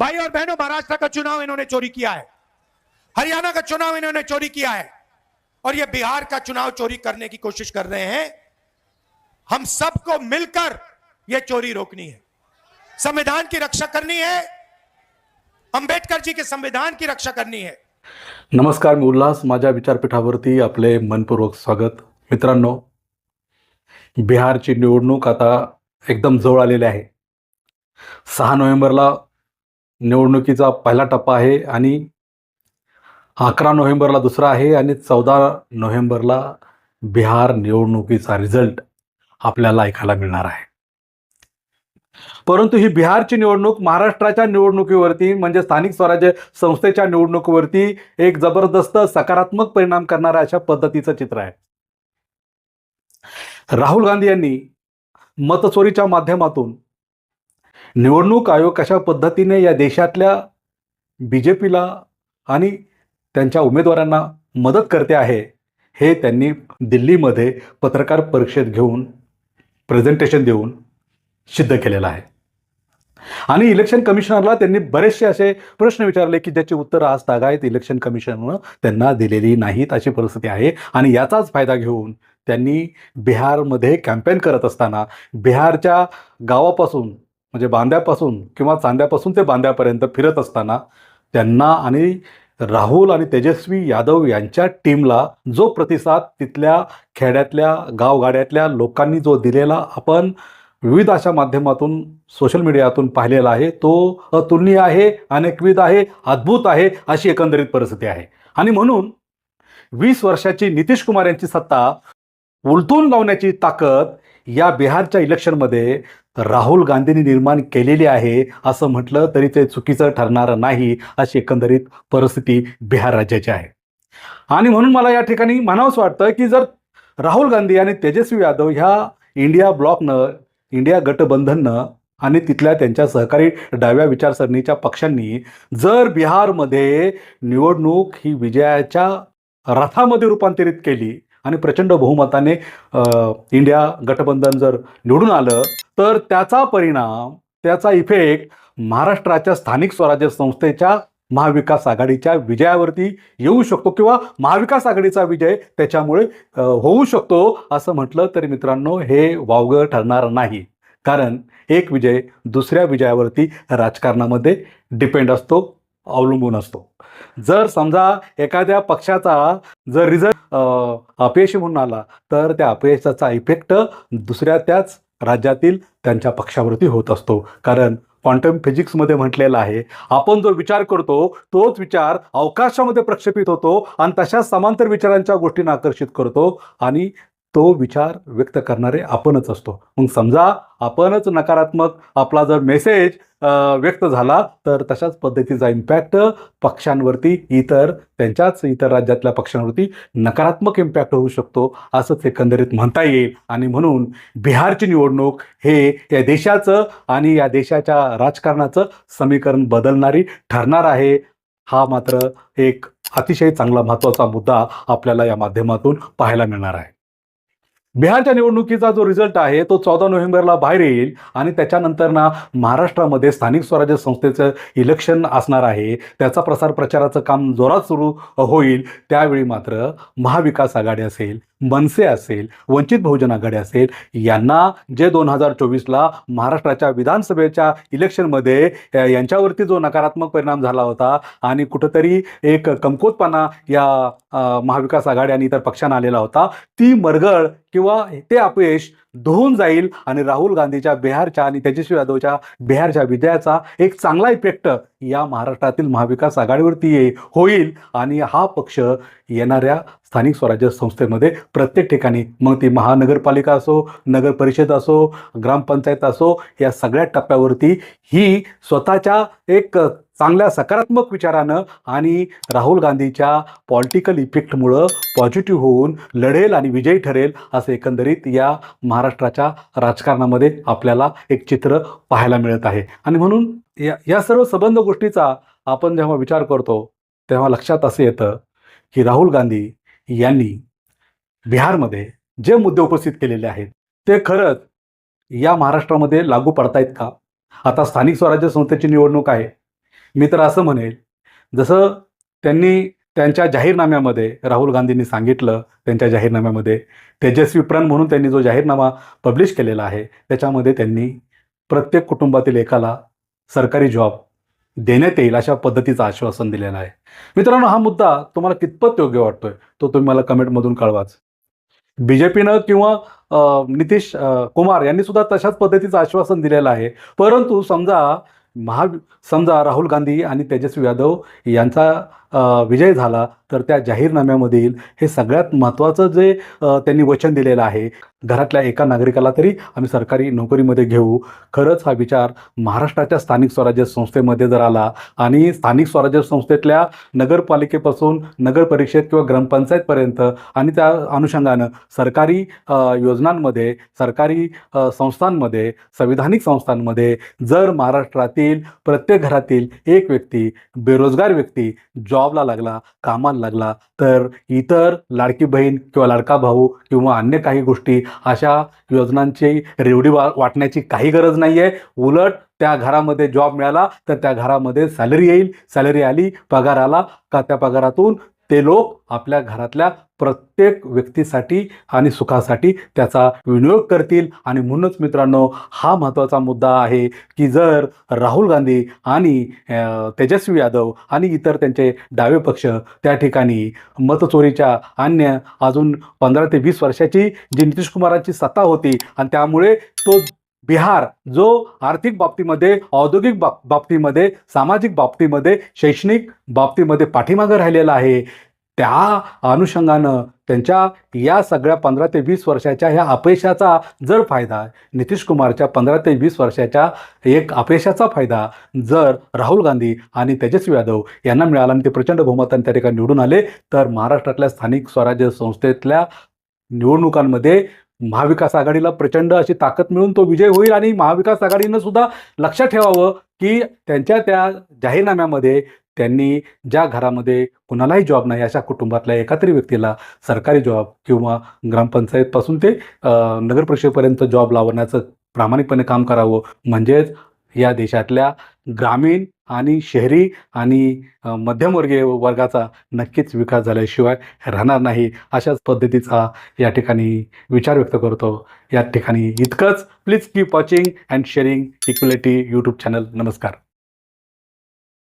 भाई और बहनों महाराष्ट्र का चुनाव इन्होंने चोरी किया है। हरियाणा का चुनाव इन्होंने चोरी किया है। और ये बिहार का चुनाव चोरी करने की कोशिश कर रहे हैं। हम सबको मिलकर यह चोरी रोकनी है। संविधान की रक्षा करनी है। अंबेडकर जी के संविधान की रक्षा करनी है। नमस्कार मी उल्हास माझ्या विचारपीठावरती आपले मनपूर्वक स्वागत. मित्रांनो बिहारची निवडणूक आता एकदम जवळ आलेली आहे. सहा नोव्हेंबरला निवडणुकीचा पहिला टप्पा आहे आणि अकरा नोव्हेंबरला दुसरा आहे आणि चौदा नोव्हेंबरला बिहार निवडणुकीचा रिझल्ट आपल्याला ऐकायला मिळणार आहे. परंतु ही बिहारची निवडणूक महाराष्ट्राच्या निवडणुकीवरती म्हणजे स्थानिक स्वराज्य संस्थेच्या निवडणुकीवरती एक जबरदस्त सकारात्मक परिणाम करणाऱ्या अशा पद्धतीचं चित्र आहे. राहुल गांधी यांनी मतचोरीच्या माध्यमातून निवडणूक आयोग कशा पद्धतीने या देशातल्या बी जे पीला आणि त्यांच्या उमेदवारांना मदत करते आहे हे त्यांनी दिल्लीमध्ये पत्रकार परिषद घेऊन प्रेझेंटेशन देऊन सिद्ध केलेलं आहे. आणि इलेक्शन कमिशनरला त्यांनी बरेचसे असे प्रश्न विचारले की ज्याची उत्तरं आज तागायत इलेक्शन कमिशननं त्यांना दिलेली नाहीत अशी परिस्थिती आहे आणि याचाच फायदा घेऊन त्यांनी बिहारमध्ये कॅम्पेन करत असताना बिहारच्या गावापासून म्हणजे बांद्यापासून किंवा चांद्यापासून ते बांद्यापर्यंत फिरत असताना त्यांना आणि राहुल आणि तेजस्वी यादव यांच्या टीमला जो प्रतिसाद तिथल्या खेड्यातल्या गावगाड्यातल्या लोकांनी जो दिलेला आपण विविध अशा माध्यमातून सोशल मीडियातून पाहिलेला आहे तो अतुलनीय आहे अनेकविध आहे अद्भुत आहे अशी एकंदरीत परिस्थिती आहे. आणि म्हणून वीस वर्षाची नितीश कुमार यांची सत्ता उलटून लावण्याची ताकद या बिहारच्या इलेक्शनमध्ये राहुल गांधींनी निर्माण केलेली आहे असं म्हटलं तरी ते चुकीचं ठरणार नाही अशी एकंदरीत परिस्थिती बिहार राज्याची आहे. आणि म्हणून मला या ठिकाणी म्हणावंच वाटतं की जर राहुल गांधी आणि तेजस्वी यादव ह्या इंडिया ब्लॉकनं इंडिया गटबंधननं आणि तिथल्या त्यांच्या सहकारी डाव्या विचारसरणीच्या पक्षांनी जर बिहारमध्ये निवडणूक ही विजयाच्या रथामध्ये रूपांतरित केली आणि प्रचंड बहुमताने इंडिया गठबंधन जर निवडून आलं तर त्याचा परिणाम त्याचा इफेक्ट महाराष्ट्राच्या स्थानिक स्वराज्य संस्थेच्या महाविकास आघाडीच्या विजयावरती येऊ शकतो किंवा महाविकास आघाडीचा विजय त्याच्यामुळे होऊ शकतो असं म्हटलं तरी मित्रांनो हे वावगं ठरणार नाही. कारण एक विजय दुसऱ्या विजयावरती राजकारणामध्ये डिपेंड असतो अवलंबून असतो. जर समजा एखाद्या पक्षाचा जर रिझल्ट अपयशी म्हणून आला तर त्या अपयशाचा इफेक्ट दुसऱ्या त्याच राज्यातील त्यांच्या पक्षावरती होत असतो. कारण क्वांटम फिजिक्समध्ये म्हटलेलं आहे आपण जो विचार करतो तोच विचार अवकाशामध्ये प्रक्षेपित होतो आणि तशाच समांतर विचारांच्या गोष्टींना आकर्षित करतो आणि तो विचार व्यक्त करणारे आपणच असतो. मग समजा आपणच नकारात्मक आपला जर मेसेज व्यक्त झाला तर तशाच पद्धतीचा इम्पॅक्ट पक्षांवरती इतर त्यांच्याच इतर राज्यातल्या पक्षांवरती नकारात्मक इम्पॅक्ट होऊ शकतो असंच एकंदरीत म्हणता येईल. आणि म्हणून बिहारची निवडणूक हे या देशाचं आणि या देशाच्या राजकारणाचं समीकरण बदलणारी ठरणार आहे. हा मात्र एक अतिशय चांगला महत्त्वाचा मुद्दा आपल्याला या माध्यमातून पाहायला मिळणार आहे. बिहारच्या निवडणुकीचा जो रिझल्ट आहे तो चौदा नोव्हेंबरला बाहेर येईल आणि त्याच्यानंतर ना महाराष्ट्रामध्ये स्थानिक स्वराज्य संस्थेचं इलेक्शन असणार आहे. त्याचा प्रसार प्रचाराचं काम जोरात सुरू होईल. त्यावेळी मात्र महाविकास आघाडी असेल. मनसे असेल वंचित बहुजन आघाडी असेल यांना जे दोन हजार चोवीसला महाराष्ट्राच्या विधानसभेच्या इलेक्शनमध्ये यांच्यावरती जो नकारात्मक परिणाम झाला होता आणि कुठंतरी एक कमकोतपणा या महाविकास आघाडी आणि इतर पक्षांना आलेला होता ती मरगळ किंवा ते अपयश धुवून जाईल आणि राहुल गांधीच्या बिहारच्या आणि तेजस्वी यादवच्या बिहारच्या विजयाचा एक चांगला इफेक्ट या महाराष्ट्रातील महाविकास आघाडीवरती होईल आणि हा पक्ष येणाऱ्या स्थानिक स्वराज्य संस्थेमध्ये प्रत्येक ठिकाणी मग ती महानगरपालिका असो नगर परिषद असो ग्रामपंचायत असो या सगळ्या टप्प्यावरती ही स्वतःच्या एक चांगल्या सकारात्मक विचारानं आणि राहुल गांधीच्या पॉलिटिकल इफेक्टमुळं पॉझिटिव्ह होऊन लढेल आणि विजयी ठरेल असं एकंदरीत या महाराष्ट्राच्या राजकारणामध्ये आपल्याला एक चित्र पाहायला मिळत आहे. आणि म्हणून या या सर्व संबंध गोष्टीचा आपण जेव्हा विचार करतो तेव्हा लक्षात असं येतं की राहुल गांधी यांनी बिहारमध्ये जे मुद्दे उपस्थित केलेले आहेत ते खरंच या महाराष्ट्रामध्ये लागू पडतायत का? आता स्थानिक स्वराज्य संस्थेची निवडणूक आहे. मी तर असं म्हणेल जसं त्यांनी त्यांच्या जाहीरनाम्यामध्ये राहुल गांधींनी सांगितलं त्यांच्या जाहीरनाम्यामध्ये तेजस्वी प्रण म्हणून त्यांनी जो जाहीरनामा पब्लिश केलेला आहे त्याच्यामध्ये त्यांनी प्रत्येक कुटुंबातील एकाला सरकारी जॉब देण्यात येईल अशा पद्धतीचं आश्वासन दिलेलं आहे. मित्रांनो हा मुद्दा तुम्हाला कितपत योग्य वाटतोय तो तुम्ही मला कमेंटमधून कळवाच. बी जे पीनं किंवा नितीश कुमार यांनी सुद्धा तशाच पद्धतीचं आश्वासन दिलेलं आहे. परंतु समजा महा समजा राहुल गांधी आणि तेजस्वी यादव यांचा विजय झाला तर त्या जाहीरनाम्यामधील हे सगळ्यात महत्त्वाचं जे त्यांनी वचन दिलेलं आहे घरातल्या एका नागरिकाला तरी आम्ही सरकारी नोकरीमध्ये घेऊ. खरंच हा विचार महाराष्ट्राच्या स्थानिक स्वराज्य संस्थेमध्ये जर आला आणि स्थानिक स्वराज्य संस्थेतल्या नगरपालिकेपासून नगर परिषद किंवा ग्रामपंचायतपर्यंत आणि त्या अनुषंगानं सरकारी योजनांमध्ये सरकारी संस्थांमध्ये संविधानिक संस्थांमध्ये जर महाराष्ट्रातील प्रत्येक घरातील एक व्यक्ती बेरोजगार व्यक्ती जॉबला लागला कामाला लागला तर इतर लाडकी बहीण किंवा लाडका भाऊ किंवा अन्य काही गोष्टी अशा योजनांची रेवडी वा वाटण्याची काही गरज नाही आहे उलट त्या घरामध्ये जॉब मिळाला तर त्या घरामध्ये सॅलरी येईल. सॅलरी आली पगार आला का त्या पगारातून ते लोक आपल्या घरातल्या प्रत्येक व्यक्तीसाठी आणि सुखासाठी त्याचा विनियोग करतील. आणि म्हणूनच मित्रांनो हा महत्त्वाचा मुद्दा आहे की जर राहुल गांधी आणि तेजस्वी यादव आणि इतर त्यांचे डावे पक्ष त्या ठिकाणी मतचोरीच्या अन्य अजून पंधरा ते वीस वर्षाची जी नितीश कुमारांची सत्ता होती आणि त्यामुळे तो बिहार जो आर्थिक बाबतीमध्ये औद्योगिक बाब बाबतीमध्ये सामाजिक बाबतीमध्ये शैक्षणिक बाबतीमध्ये पाठीमागं राहिलेला आहे त्या अनुषंगानं त्यांच्या या सगळ्या पंधरा ते वीस वर्षाच्या ह्या अपयशाचा जर फायदा नितीश कुमारच्या पंधरा ते वीस वर्षाच्या एक अपयशाचा फायदा जर राहुल गांधी आणि तेजस्वी यादव यांना मिळाला आणि ते प्रचंड बहुमताने त्या ठिकाणी निवडून आले तर महाराष्ट्रातल्या स्थानिक स्वराज्य संस्थेतल्या निवडणुकांमध्ये महाविकास आघाडीला प्रचंड अशी ताकद मिळून तो विजय होईल आणि महाविकास आघाडीनं सुद्धा लक्षात ठेवावं की त्यांच्या त्या जाहीरनाम्यामध्ये त्यांनी ज्या घरामध्ये कुणालाही जॉब नाही अशा कुटुंबातल्या एका तरी व्यक्तीला सरकारी जॉब किंवा ग्रामपंचायतपासून ते नगरपरिषदेपर्यंत जॉब लावण्याचं प्रामाणिकपणे काम करावं. म्हणजेच या देशातल्या ग्रामीण आणि शहरी आणि मध्यमवर्गीय वर्गाचा नक्कीच विकास झाल्याशिवाय राहणार नाही अशाच पद्धतीचा या ठिकाणी विचार व्यक्त करतो. या ठिकाणी इतकंच. Please keep watching and sharing equality YouTube channel नमस्कार.